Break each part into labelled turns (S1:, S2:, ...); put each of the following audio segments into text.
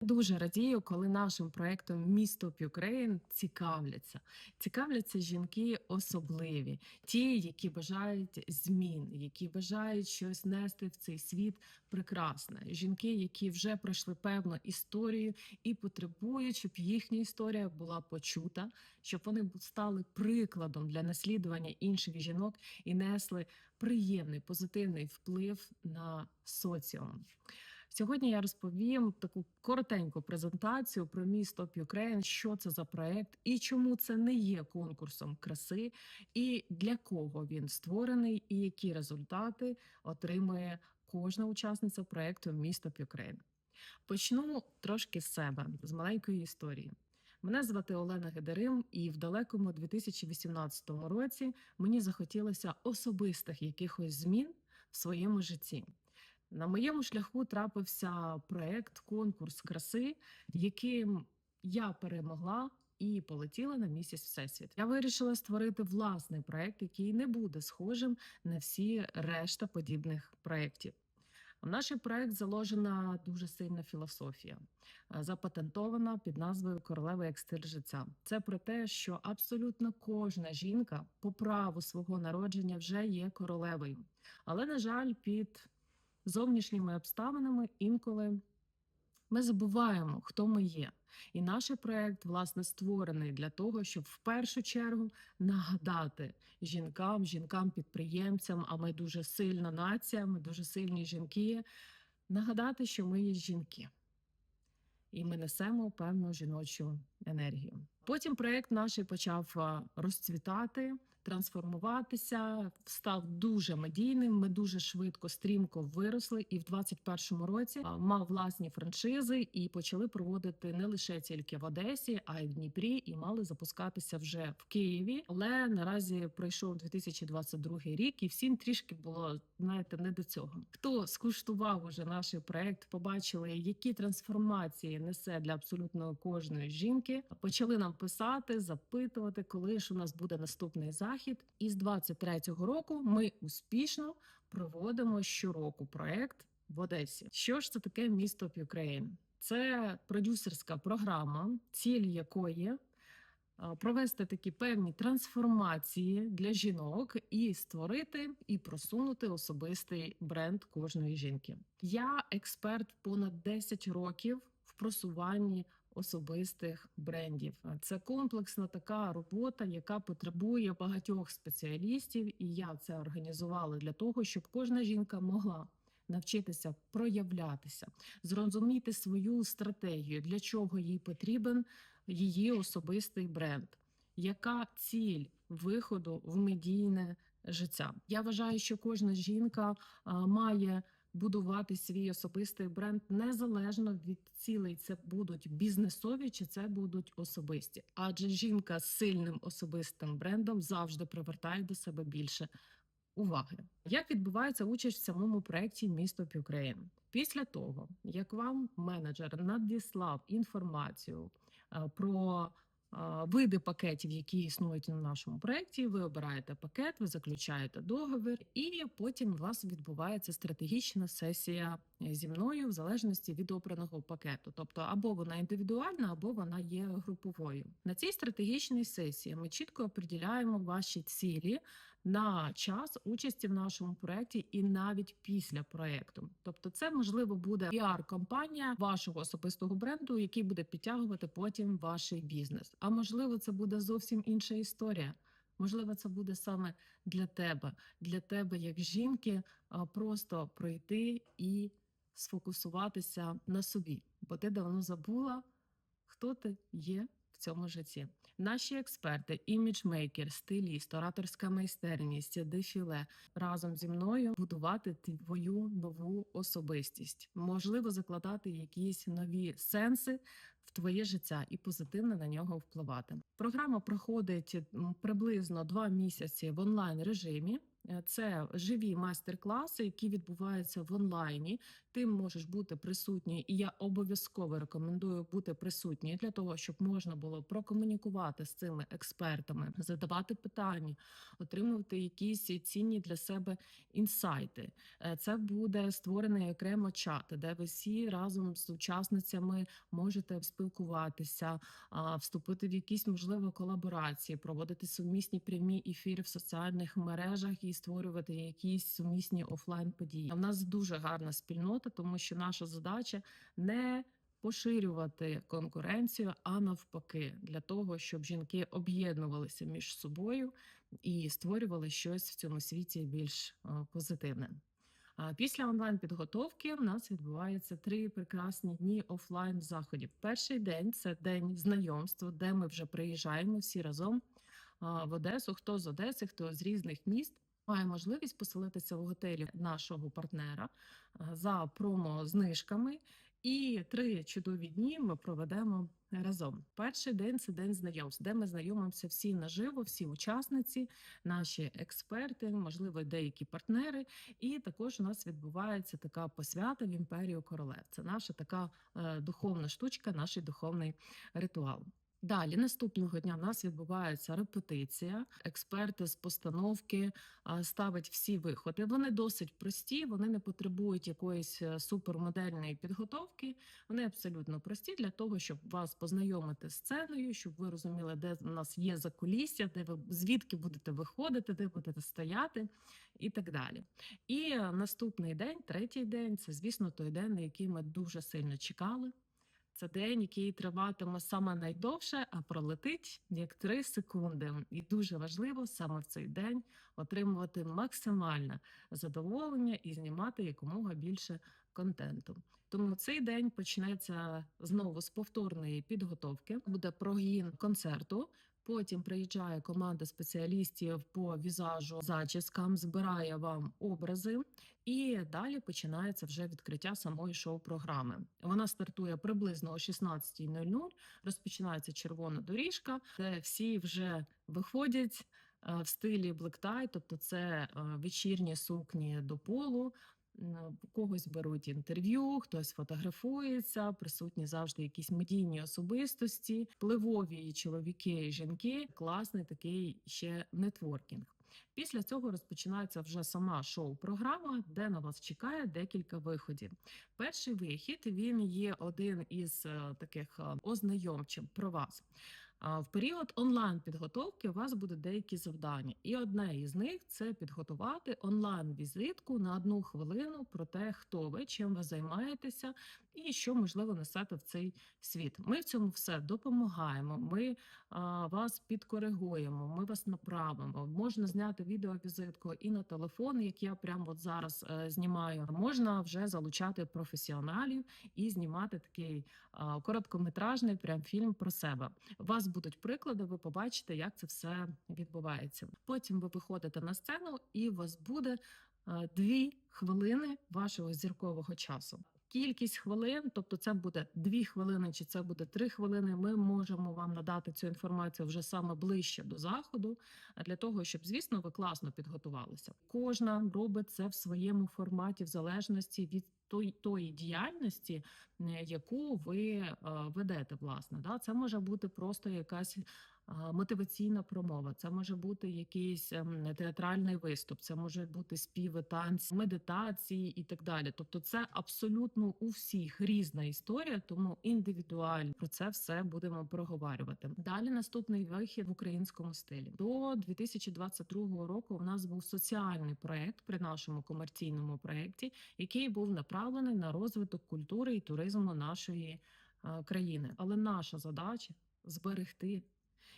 S1: Дуже радію, коли нашим проектом Місто Ukraine цікавляться. Цікавляться жінки особливі, ті, які бажають змін, які бажають щось нести в цей світ прекрасне. Жінки, які вже пройшли певну історію і потребують, щоб їхня історія була почута, щоб вони стали прикладом для наслідування інших жінок і несли приємний позитивний вплив на соціум. Сьогодні я розповім таку коротеньку презентацію про місто Ukraine, що це за проект і чому це не є конкурсом краси, і для кого він створений, і які результати отримує кожна учасниця проекту Місто Ukraine. Почну трошки з себе, з маленької історії. Мене звати Олена Гедарим, і в далекому 2018 році мені захотілося особистих якихось змін в своєму житті. На моєму шляху трапився проект конкурс краси, яким я перемогла і полетіла на місяць всесвіт. Я вирішила створити власний проект, який не буде схожим на всі решта подібних проєктів. В наш проект заложена дуже сильна філософія, е, запатентована під назвою Королева як життя. Це про те, що абсолютно кожна жінка по праву свого народження вже є королевою, але на жаль, під зовнішніми обставинами інколи ми забуваємо, хто ми є. І наш проект власне створений для того, щоб в першу чергу нагадати жінкам, жінкам-підприємцям, а ми дуже сильна нація, ми дуже сильні жінки. Нагадати, що ми є жінки, і ми несемо певну жіночу енергію. Потім проект наш почав розцвітати, трансформуватися, став дуже медійним. Ми дуже швидко, стрімко виросли, і в 21-му році мав власні франшизи і почали проводити не лише тільки в Одесі, а й в Дніпрі, і мали запускатися вже в Києві. Але наразі пройшов 2022 рік, і всім трішки було знаєте, не до цього. Хто скуштував уже наш проект, побачили, які трансформації несе для абсолютно кожної жінки. Почали нам писати, запитувати, коли ж у нас буде наступний захід. І з 23-го року ми успішно проводимо щороку проект в Одесі. Що ж це таке місто Ukraine? Це продюсерська програма, ціль якої провести такі певні трансформації для жінок і створити і просунути особистий бренд кожної жінки. Я експерт понад 10 років в просуванні особистих брендів. Це комплексна така робота, яка потребує багатьох спеціалістів, і я це організувала для того, щоб кожна жінка могла. Навчитися проявлятися, зрозуміти свою стратегію, для чого їй потрібен її особистий бренд, яка ціль виходу в медійне життя. Я вважаю, що кожна жінка має будувати свій особистий бренд незалежно від цілей, це будуть бізнесові чи це будуть особисті. Адже жінка з сильним особистим брендом завжди привертає до себе більше уваги. Як відбувається участь в самому проєкті Місто Ukraine? Після того, як вам менеджер надіслав інформацію е, про види пакетів, які існують на нашому проєкті, ви обираєте пакет, ви заключаєте договір, і потім у вас відбувається стратегічна сесія зі мною в залежності від обраного пакету. Тобто, або вона індивідуальна, або вона є груповою. На цій стратегічній сесії ми чітко определяємо ваші цілі на час участі в нашому проєкті і навіть після проєкту. Тобто, це можливо буде піар-компанія вашого особистого бренду, який буде підтягувати потім ваш бізнес. А можливо, це буде зовсім інша історія. Можливо, це буде саме для тебе, для тебе, як жінки, просто пройти і сфокусуватися на собі, бо ти давно забула, хто ти є в цьому житті. Наші експерти, іміджмейкер, стиліст, ораторська майстерність, дефіле разом зі мною будувати твою нову особистість, можливо, закладати якісь нові сенси в твоє життя і позитивно на нього впливати. Програма проходить приблизно два місяці в онлайн режимі. Е, Це живі майстер-класи, які відбуваються в онлайні. Ти можеш бути присутній, і я обов'язково рекомендую бути присутній для того, щоб можна було прокомунікувати з цими експертами, задавати питання, отримувати якісь цінні для себе інсайти. Е, Це буде створений окремо чат, де ви всі разом з учасницями можете спілкуватися, вступити в якісь можливо колаборації, проводити сумісні прямі ефіри в соціальних мережах і створювати якісь сумісні офлайн події. У нас дуже гарна спільнота, тому що наша задача не Поширювати конкуренцію, а навпаки, для того, щоб жінки об'єднувалися між собою і створювали щось в цьому світі більш е, позитивне. Після онлайн підготовки в нас відбувається три прекрасні дні офлайн заходів. Перший день це день знайомства, де ми вже приїжджаємо всі разом в Одесу. Хто з Одеси, хто з різних міст. Має можливість поселитися в готелі нашого партнера за промо-знижками. І три чудові дні ми проведемо разом. Перший день це день знайомств, де ми знайомимося всі наживо, всі учасниці, наші експерти, можливо, деякі партнери. І також у нас відбувається така посвята в імперію королев. Це наша така е, духовна штучка, наш духовний ритуал. Далі наступного дня в нас відбувається репетиція. Експерти з постановки ставить всі виходи. Вони досить прості, вони не потребують якоїсь е, супермодельної підготовки. Вони абсолютно прості для того, щоб вас познайомити з сценою, щоб ви розуміли, де в нас є закулісся, де ви звідки будете виходити, де будете стояти, і так далі. І е, наступний день, третій день, це звісно той день, на який ми дуже сильно чекали. Це день, який триватиме саме найдовше, а пролетить як 3 секунди. І дуже важливо саме в цей день отримувати максимальне задоволення і знімати якомога більше контенту. Тому цей день почнеться знову з повторної підготовки. Буде прогін концерту. Потім приїжджає команда спеціалістів по візажу зачіскам, збирає вам образи, і далі починається вже відкриття самої шоу-програми. Вона стартує приблизно о 16.00, Розпочинається червона доріжка, де всі вже виходять е, в стилі tie, тобто це е, вечірні сукні до полу. Когось беруть інтерв'ю, хтось фотографується, присутні завжди якісь медійні особистості, впливові чоловіки і жінки. Класний такий ще нетворкінг. Після цього розпочинається вже сама шоу-програма, де на вас чекає декілька виходів. Перший вихід він є один із е, таких е, ознайомчим про вас. В період онлайн підготовки у вас будуть деякі завдання, і одне із них це підготувати онлайн візитку на одну хвилину про те, хто ви, чим ви займаєтеся, і що можливо несете в цей світ. Ми в цьому все допомагаємо. Ми а, вас підкоригуємо, ми вас направимо. Можна зняти відеовізитку і на телефон, як я прямо от зараз е, знімаю. Можна вже залучати професіоналів і знімати такий а, короткометражний прям фільм про себе. У вас будуть приклади, ви побачите, як це все відбувається. Потім ви виходите на сцену, і у вас буде е, дві хвилини вашого зіркового часу. Кількість хвилин, тобто це буде дві хвилини, чи це буде три хвилини. Ми можемо вам надати цю інформацію вже саме ближче до заходу, для того, щоб звісно ви класно підготувалися. Кожна робить це в своєму форматі, в залежності від той, тої діяльності, яку ви е, ведете. Власне, да, це може бути просто якась. Мотиваційна промова, це може бути якийсь ем, театральний виступ, це може бути співи, танці, медитації і так далі. Тобто, це абсолютно у всіх різна історія, тому індивідуально про це все будемо проговорювати. Далі наступний вихід в українському стилі. До 2022 року у нас був соціальний проект при нашому комерційному проекті, який був направлений на розвиток культури і туризму нашої е, країни. Але наша задача зберегти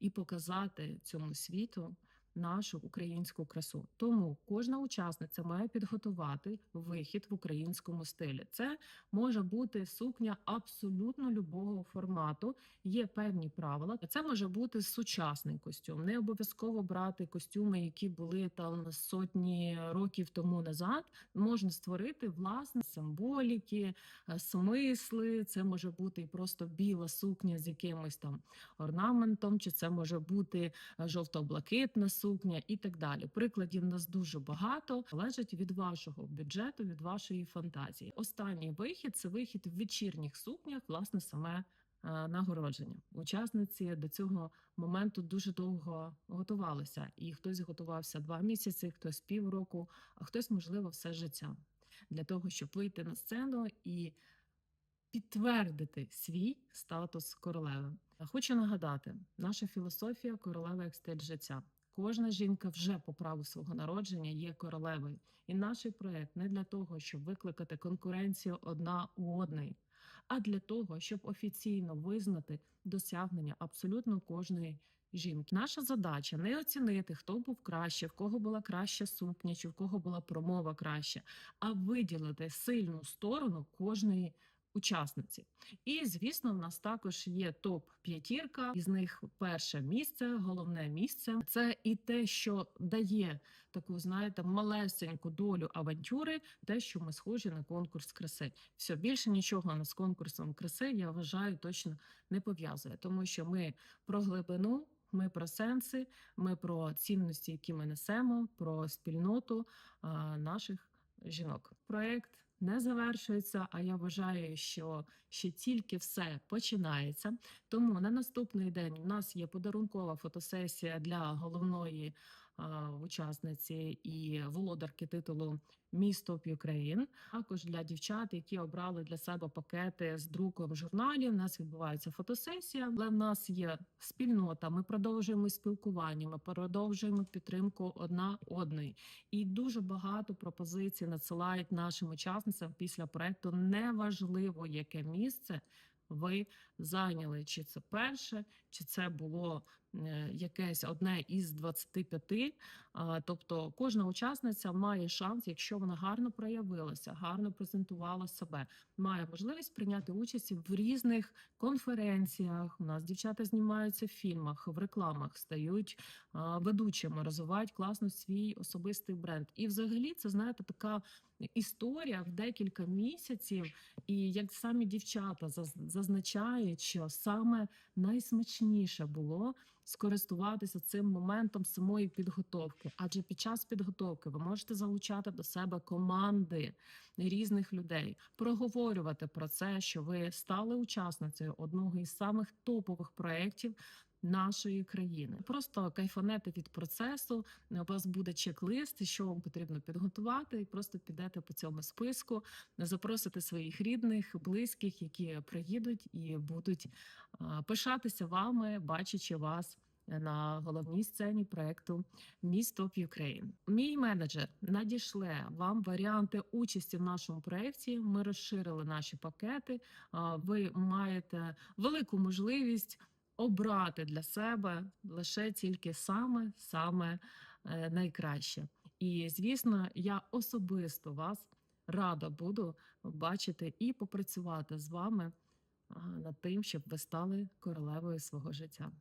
S1: і показати цьому світу нашу українську красу. Тому кожна учасниця має підготувати вихід в українському стилі. Це може бути сукня абсолютно любого формату. Є певні правила. Це може бути сучасний костюм. Не обов'язково брати костюми, які були там сотні років тому назад. Можна створити власне символіки, е, смисли. Це може бути і просто біла сукня з якимось там орнаментом, чи це може бути е, жовто-блакитна сукня і так далі. Прикладів нас дуже багато залежить від вашого бюджету, від вашої фантазії. Останній вихід це вихід в вечірніх сукнях, власне, саме е, нагородження. Учасниці до цього моменту дуже довго готувалися, і хтось готувався два місяці, хтось півроку, а хтось, можливо, все життя для того, щоб вийти на сцену і підтвердити свій статус королеви. Хочу нагадати, наша філософія королева як стиль життя. Кожна жінка вже по праву свого народження є королевою, і наш проект не для того, щоб викликати конкуренцію одна у одної, а для того, щоб офіційно визнати досягнення абсолютно кожної жінки. Наша задача не оцінити, хто був краще, в кого була краща сукня, чи в кого була промова краща, а виділити сильну сторону кожної учасниці. І звісно, в нас також є топ п'ятірка. Із них перше місце, головне місце. Це і те, що дає таку, знаєте, малесеньку долю авантюри, те, що ми схожі на конкурс краси. Все більше нічого з конкурсом краси, я вважаю, точно не пов'язує, тому що ми про глибину. Ми про сенси, ми про цінності, які ми несемо, про спільноту наших жінок. Проект не завершується. А я вважаю, що ще тільки все починається. Тому на наступний день у нас є подарункова фотосесія для головної учасниці і володарки титулу Місто Ukraine. Також для дівчат, які обрали для себе пакети з друком журналів. У нас відбувається фотосесія, але в нас є спільнота. Ми продовжуємо спілкування, ми продовжуємо підтримку одна одної. І дуже багато пропозицій надсилають нашим учасницям після проекту. Неважливо, яке місце ви зайняли, чи це перше, чи це було якесь одне із 25. А, Тобто кожна учасниця має шанс, якщо вона гарно проявилася, гарно презентувала себе, має можливість прийняти участь в різних конференціях. У нас дівчата знімаються в фільмах, в рекламах, стають ведучими, розвивають класно свій особистий бренд. І, взагалі, це знаєте, така історія в декілька місяців. І як самі дівчата заз- зазначають, що саме найсмачніше було скористуватися цим моментом самої підготовки. Адже під час підготовки ви можете залучати до себе команди різних людей, проговорювати про це, що ви стали учасницею одного із самих топових проєктів. Нашої країни просто кайфанете від процесу. У вас буде чек-лист, що вам потрібно підготувати, і просто підете по цьому списку, запросите своїх рідних, близьких, які приїдуть і будуть пишатися вами, бачачи вас на головній сцені проекту Міст Top Ukraine. Мій менеджер надішле вам варіанти участі в нашому проєкті. Ми розширили наші пакети. Ви маєте велику можливість обрати для себе лише тільки саме саме е, найкраще. І звісно, я особисто вас рада буду бачити і попрацювати з вами над тим, щоб ви стали королевою свого життя.